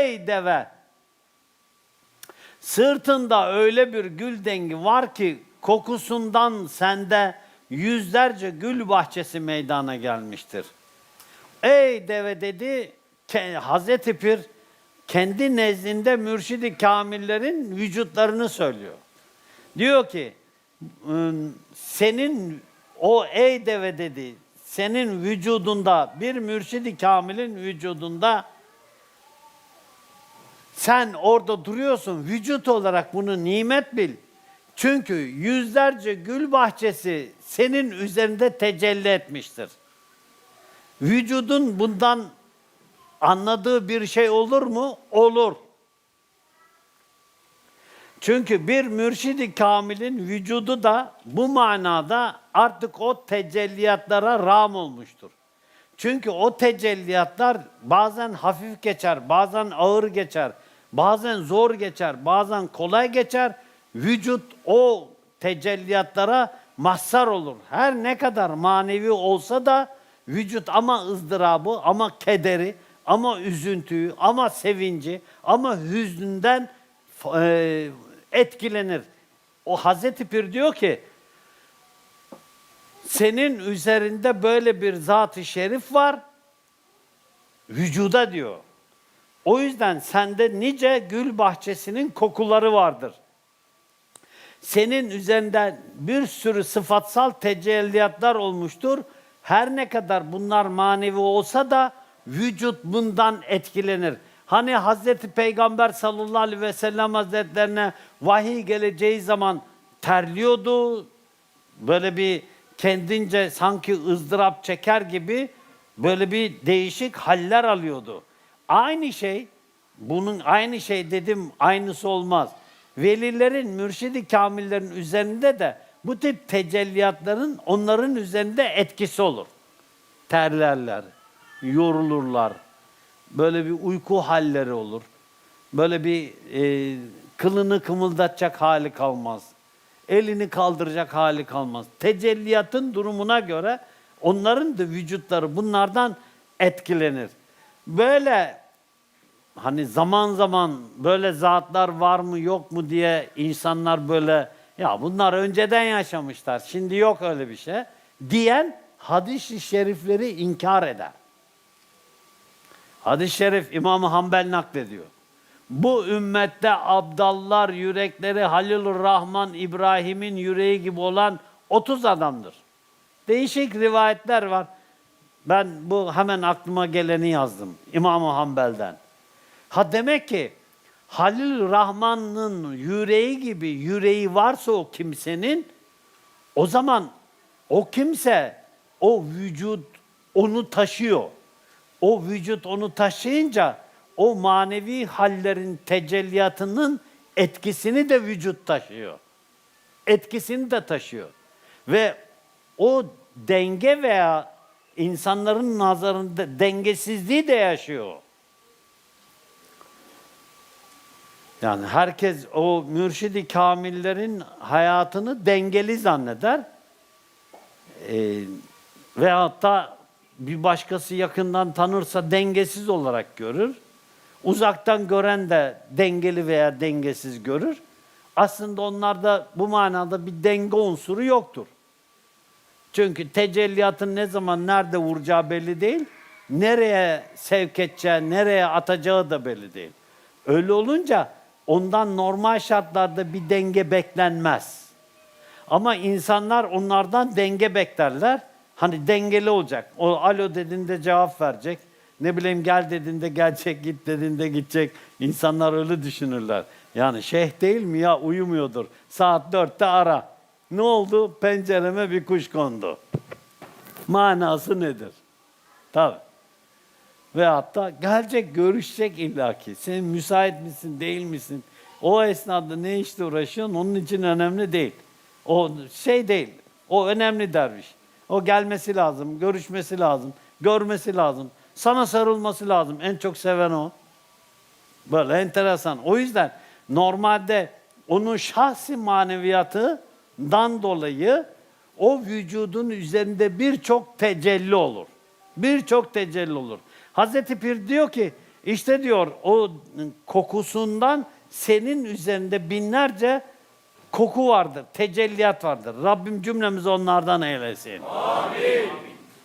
Ey deve! Sırtında öyle bir gül dengi var ki kokusundan sende yüzlerce gül bahçesi meydana gelmiştir. Ey deve dedi Hazreti Pir kendi nezdinde mürşidi kamillerin vücutlarını söylüyor. Diyor ki "Iı, senin o ey deve dedi senin vücudunda bir mürşidi kamilin vücudunda sen orada duruyorsun vücut olarak bunu nimet bil. Çünkü yüzlerce gül bahçesi senin üzerinde tecelli etmiştir. Vücudun bundan anladığı bir şey olur mu? Olur. Çünkü bir mürşidi kamilin vücudu da bu manada artık o tecelliyatlara ram olmuştur. Çünkü o tecelliyatlar bazen hafif geçer, bazen ağır geçer, bazen zor geçer, bazen kolay geçer. Vücut o tecelliyatlara mazhar olur. Her ne kadar manevi olsa da vücut ama ızdırabı, ama kederi, ama üzüntüyü, ama sevinci, ama hüznünden e, etkilenir. O Hazreti Pir diyor ki senin üzerinde böyle bir zat-ı şerif var vücuda diyor. O yüzden sende nice gül bahçesinin kokuları vardır. Senin üzerinden bir sürü sıfatsal tecelliyatlar olmuştur. Her ne kadar bunlar manevi olsa da vücut bundan etkilenir. Hani Hazreti Peygamber sallallahu aleyhi ve sellem hazretlerine vahiy geleceği zaman terliyordu. Böyle bir kendince sanki ızdırap çeker gibi böyle bir değişik haller alıyordu. Aynı şey, bunun aynı şey dedim aynısı olmaz. Velilerin, mürşidi kamillerin üzerinde de bu tip tecelliyatların onların üzerinde etkisi olur. Terlerler, yorulurlar, böyle bir uyku halleri olur. Böyle bir e, kılını kımıldatacak hali kalmaz. Elini kaldıracak hali kalmaz. Tecelliyatın durumuna göre onların da vücutları bunlardan etkilenir. Böyle hani zaman zaman böyle zatlar var mı yok mu diye insanlar böyle ya bunlar önceden yaşamışlar şimdi yok öyle bir şey diyen hadis-i şerifleri inkar eder. Hadis-i şerif İmam-ı Hanbel naklediyor. Bu ümmette abdallar yürekleri Halilur Rahman İbrahim'in yüreği gibi olan 30 adamdır. Değişik rivayetler var. Ben bu hemen aklıma geleni yazdım İmam-ı Hanbel'den. Ha demek ki Halil Rahman'ın yüreği gibi yüreği varsa o kimsenin o zaman o kimse o vücut onu taşıyor. O vücut onu taşıyınca o manevi hallerin tecelliyatının etkisini de vücut taşıyor. Etkisini de taşıyor. Ve o denge veya insanların nazarında dengesizliği de yaşıyor. Yani herkes o mürşidi kamillerin hayatını dengeli zanneder. Ee, ve hatta bir başkası yakından tanırsa dengesiz olarak görür. Uzaktan gören de dengeli veya dengesiz görür. Aslında onlarda bu manada bir denge unsuru yoktur. Çünkü tecelliyatın ne zaman nerede vuracağı belli değil. Nereye sevk edeceği, nereye atacağı da belli değil. Öyle olunca ondan normal şartlarda bir denge beklenmez. Ama insanlar onlardan denge beklerler. Hani dengeli olacak. O alo dediğinde cevap verecek. Ne bileyim gel dediğinde gelecek, git dediğinde gidecek. İnsanlar öyle düşünürler. Yani şeyh değil mi ya uyumuyordur. Saat dörtte ara. Ne oldu? Pencereme bir kuş kondu. Manası nedir? Tabii. Ve hatta gelecek, görüşecek illaki. Sen müsait misin, değil misin? O esnada ne işle uğraşıyorsun onun için önemli değil. O şey değil. O önemli derviş. O gelmesi lazım, görüşmesi lazım, görmesi lazım. Sana sarılması lazım. En çok seven o. Böyle enteresan. O yüzden normalde onun şahsi maneviyatından dolayı o vücudun üzerinde birçok tecelli olur. Birçok tecelli olur. Hazreti Pir diyor ki İşte diyor o kokusundan senin üzerinde binlerce koku vardır, tecelliyat vardır. Rabbim cümlemizi onlardan eylesin. Amin.